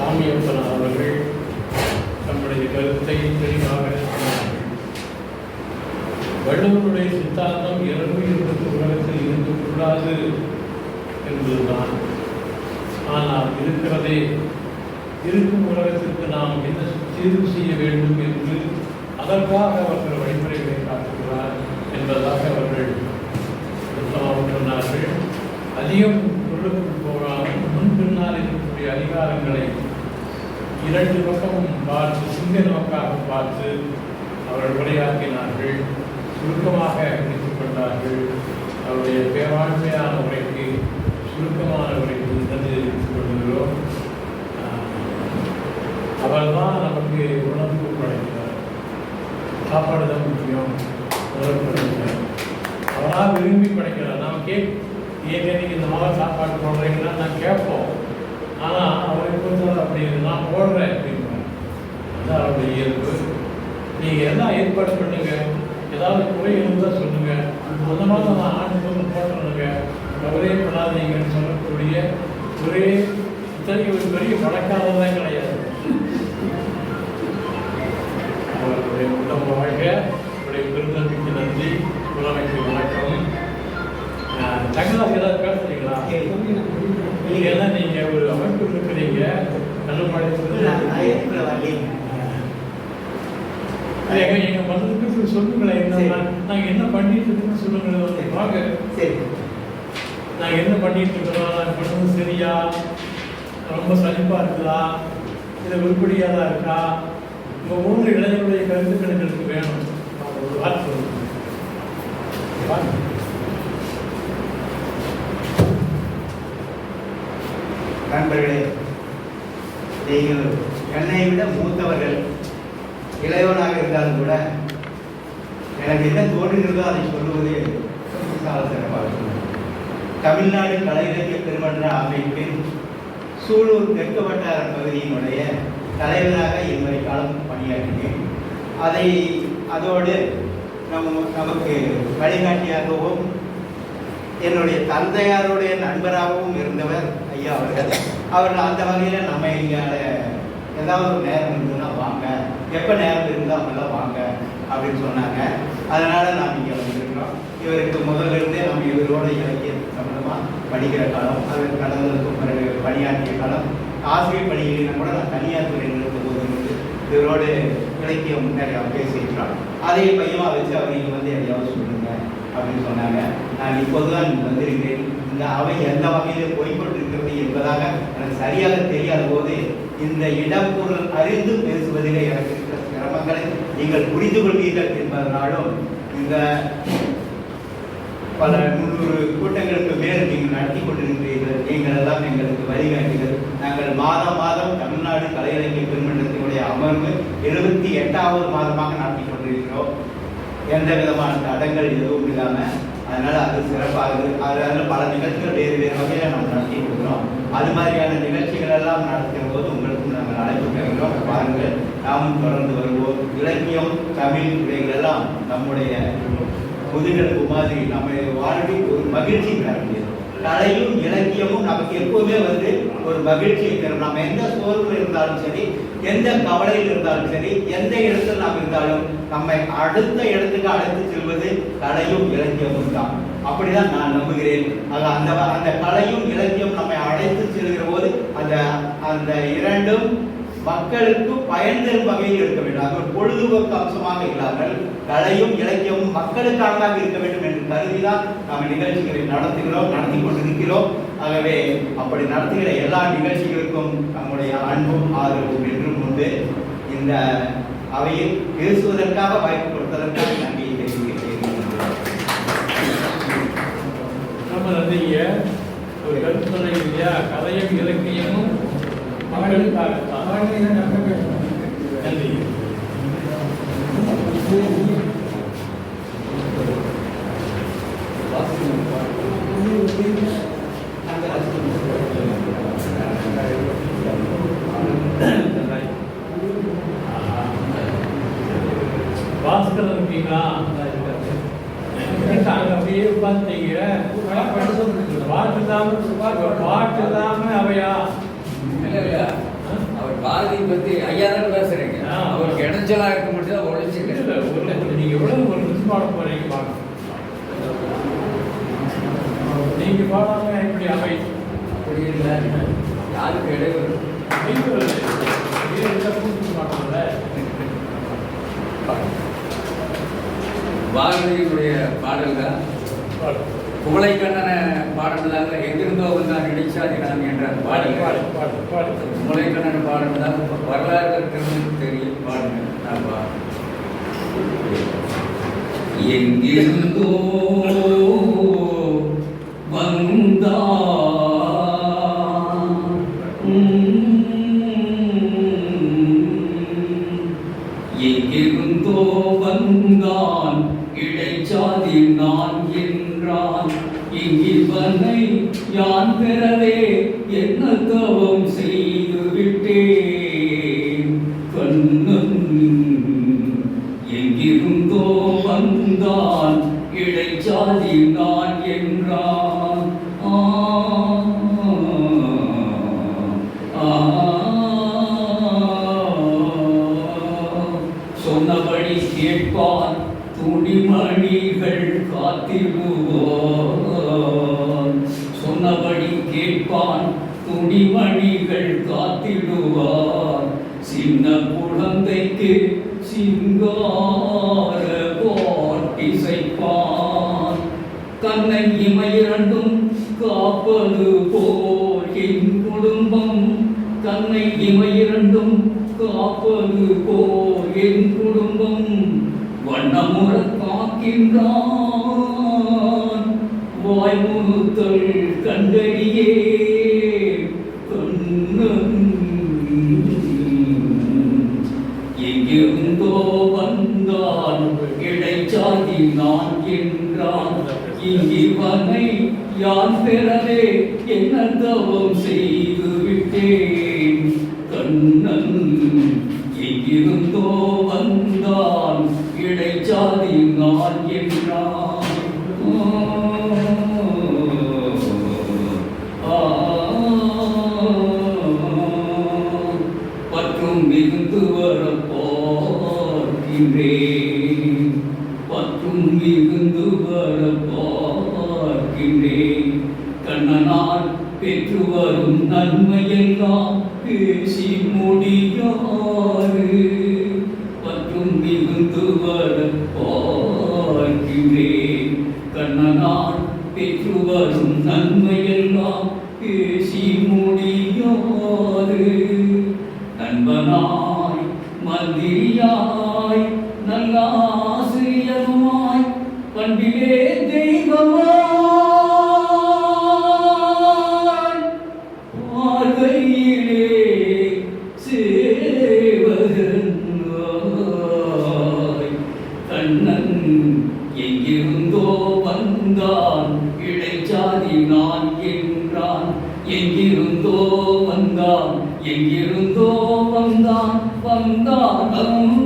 சாமியப்பன் அவர்கள் தம்முடைய கருத்தை தெளிவாக சொன்னார்கள். வள்ளுவருடைய சித்தாந்தம் இரவு இருப்பது உலகத்தில் இருந்து கூடாது என்பதுதான். ஆனால் இருக்கிறதே இருக்கும் உலகத்திற்கு நாம் என்ன தீர்வு செய்ய வேண்டும் என்று அதற்காக அவர்கள் வழிமுறைகளை காட்டுகிறார் என்பதாக அவர்கள் சொன்னார்கள். அதிகம் உள்ளுக்கு போகாமல் முன் பின்னால் இருக்கக்கூடிய அதிகாரங்களை இரண்டு பக்கமும் பார்த்து சிங்க நோக்காக பார்த்து அவர்கள் உரையாற்றினார்கள். சுருக்கமாக முடித்துக் கொண்டார்கள். அவருடைய பேராண்மையான உரைக்கு சுருக்கமான உரைக்கு நன்றி தெரிவித்துக் கொள்கிறோம். அவர்தான் நமக்கு உணர்வு படைக்கிறார் சாப்பாடு தான் முக்கியம். உணர்வு படைக்கிறார் விரும்பி படைக்கிறார். நாம் கேக் ஏன் நீங்கள் இந்த மாதிரி சாப்பாடு போடுறீங்கன்னா நான் கேட்போம். ஆனால் அவரை பொறுத்தவரை அப்படி நான் போடுறேன் அப்படின்னு அதான் அவருடைய இயல்பு. நீங்கள் எல்லாம் ஏற்பாடு பண்ணுங்க? ஏதாவது குறை இருந்தால் சொல்லுங்க. அந்த மாதிரி நான் ஆண்டு வந்து போட்டுறேனுங்க அவரே பண்ணாதீங்கன்னு சொல்லக்கூடிய ஒரே இத்தனை ஒரு பெரிய பழக்காரதான் கிடையாது. அவருடைய உடம்பு வாழ்க்கை தகவல் ஏதாவது பேசுறீங்களா நீங்க தான் நீங்க ஒரு அமைப்பு இருக்கிறீங்க கல்லுமலை எங்க எங்க மனதுக்கு சொல்லுங்களேன் என்ன நாங்க என்ன பண்ணிட்டு இருக்கோம்னு சொல்லுங்களேன் வந்து வாங்க சரி நாங்க என்ன பண்ணிட்டு இருக்கிறோம் நாங்க பண்ணது சரியா ரொம்ப சலிப்பா இருக்குதா இது உருப்படியா தான் இருக்கா உங்க மூன்று இளைஞருடைய கருத்துக்கள் எங்களுக்கு வேணும் ஒரு வார்த்தை சொல்லுங்க வாங்க. நண்பர்களே நீங்கள் என்னை விட மூத்தவர்கள் இளையவனாக இருந்தாலும் கூட எனக்கு என்ன தோன்றுகிறதோ அதை சொல்லுவது சிறப்பாக தமிழ்நாடு கலை இலக்கிய பெருமன்ற அமைப்பின் சூலூர் தெற்கு வட்டார பகுதியினுடைய தலைவராக இதுவரை காலம் பணியாற்றினேன். அதை அதோடு நம் நமக்கு வழிகாட்டியாகவும் என்னுடைய தந்தையாருடைய நண்பராகவும் இருந்தவர் ஐயா அவர்கள். அவர்கள் அந்த வகையில் நம்ம இங்கால ஏதாவது ஒரு நேரம் இருந்ததுன்னா வாங்க. எப்போ நேரம் இருந்தால் அவங்களாம் வாங்க அப்படின்னு சொன்னாங்க. அதனால் நாம் இங்கே வந்திருக்கிறோம். இவருக்கு முதலிருந்தே நம்ம இவரோட இலக்கிய சம்பந்தமாக படிக்கிற காலம் அவர் கடந்ததுக்கு பிறகு பணியாற்றிய காலம் ஆசிரியர் பணிகளிலும் கூட நான் தனியார் துறையில் இருந்தபோது இருந்து இவரோடு இலக்கியம் நிறையா பேசியிருக்கிறோம் அதை பையமாக வச்சு அவர் இங்கே வந்து எதையாவது சொல்லுங்கள் அப்படின்னு சொன்னாங்க. நான் இப்போதுதான் வந்திருக்கிறேன். இந்த அவை எந்த வகையில் போய்கொண்டிருக்கிறது என்பதாக எனக்கு சரியாக தெரியாத போது இந்த இடப்பொருள் அறிந்து பேசுவதிலே எனக்கு இருக்கிற சிரமங்களை நீங்கள் புரிந்து கொள்வீர்கள் என்பதனாலும் இந்த பல முன்னூறு கூட்டங்களுக்கு மேல் நீங்கள் நடத்தி கொண்டிருக்கிறீர்கள். நீங்கள் எல்லாம் எங்களுக்கு வழிகாட்டுகள். நாங்கள் மாதம் மாதம் தமிழ்நாடு கலை இலக்கிய பெருமன்றத்தினுடைய அமர்வு எழுபத்தி எட்டாவது மாதமாக நடத்தி கொண்டிருக்கிறோம். எந்த விதமான தடங்கள் எதுவும் இல்லாம அதனால அது சிறப்பாகுது. அதில் பல நிகழ்ச்சிகள் வேறு வேறு வகையில் நம்ம நடத்தி கொடுக்குறோம் அது மாதிரியான நிகழ்ச்சிகள் எல்லாம் நடத்துகிற போது உங்களுக்கும் நாங்கள் அழைப்பு தருகிறோம் பாருங்கள் நாமும் தொடர்ந்து வருவோம். இலக்கியம் தமிழ் இவைகள் எல்லாம் நம்முடைய முதுகெலும்பு மாதிரி நம்ம வாழ்வில் ஒரு மகிழ்ச்சி தரக்கூடியது கலையும் இலக்கியமும் நமக்கு எப்பவுமே வந்து ஒரு மகிழ்ச்சியை தரும். நம்ம எந்த சோர்வில் இருந்தாலும் சரி எந்த கவலையில் இருந்தாலும் சரி எந்த இடத்தில் நாம் இருந்தாலும் நம்மை அடுத்த இடத்துக்கு அழைத்து செல்வது கலையும் இலக்கியமும் தான். அப்படிதான் நான் நம்புகிறேன். அந்த அந்த கலையும் இலக்கியம் நம்மை அழைத்து செல்கிற போது அந்த அந்த இரண்டும் மக்களுக்கு பயன் தரும் வகையில் இருக்க வேண்டும். அது ஒரு பொழுதுபோக்கு அம்சமாக இல்லாமல் கலையும் இலக்கியமும் மக்களுக்கானதாக இருக்க வேண்டும் என்று கருதிதான் நாம் நிகழ்ச்சிகளை நடத்துகிறோம் நடத்தி கொண்டிருக்கிறோம். ஆகவே அப்படி நடத்துகிற எல்லா நிகழ்ச்சிகளுக்கும் நம்முடைய அன்பும் ஆதரவும் என்றும் உண்டு. இந்த அவையில் பேசுவதற்காக வாய்ப்பு கொடுத்ததற்காக நன்றியை தெரிவிக்கிறேன் நம்ம ஒரு இல்லையா? கதையும் இலக்கியம் பாட்டு இல்லாம பாட்டு இல்லாம அவையா பத்தி ஐயா தான் பேசுறீங்க. அவருக்கு இடைஞ்சலா இருக்க இல்ல, ஒரு- நீங்க எவ்வளவு ஒரு மிஸ் பாட போறீங்க பாருங்க. நீங்க பாடாம எப்படி அவை? அப்படி இல்லை யாருக்கு இடைவெளி நீங்க ஒரு- நீங்க இருந்தா கூப்பிட்டு மாட்டோம்ல. பாரதியினுடைய பாடல்ல பாடு புகழை கண்ணன பாடினதாக எங்கிருந்தோ வந்தான் இடைச்சாதி நான் என்ற பாடு பாடல் பாடு பாடு பாடு புகழை கண்ணன் பாடினதாக வரலாறு தெரியும் பாடுங்க நான் பாடுறேன். எங்கிருந்தோ வந்தான் துணிமணிகள் காத்திடுவார். சின்ன குழந்தைக்கு சிங்கார பாட்டிசைப்பான் கண்ணை இமையிரண்டும் காப்பது போல் என் குடும்பம். கண்ணை இமையிரண்டும் காப்பது போல் என் குடும்பம். வண்ணமுற காக்கின்றான். வாய்முத்தல் கண்டறியே கண்ணன் எங்கிருந்தோ வந்தான் இடைச்சாதி நான் என்றான் இங்கிவனை யான் பெறவே? என்ன தவம் செய்து விட்டேன் கண்ணன் எங்கிருந்தோ வந்தான். இடைச்சாதி நான் என்றான். பற்றும் மிகுந்து வரப்போகின்றேன் பற்றும் மிகுந்து வர பார்க்கின்றேன் கண்ணனால் பெற்று வரும் நன்மையெல்லாம் பேசி முடியாறு பற்றும் மிகுந்து வர பார்க்கின்றேன் கண்ணனால் பெற்று வரும் நன்மையெல்லாம் பேசி முடியாறு நண்பனாய் மந்திரியாய் எங்கிருந்தோ வந்தான் எங்கிருந்தோ வந்தான் வந்தான்.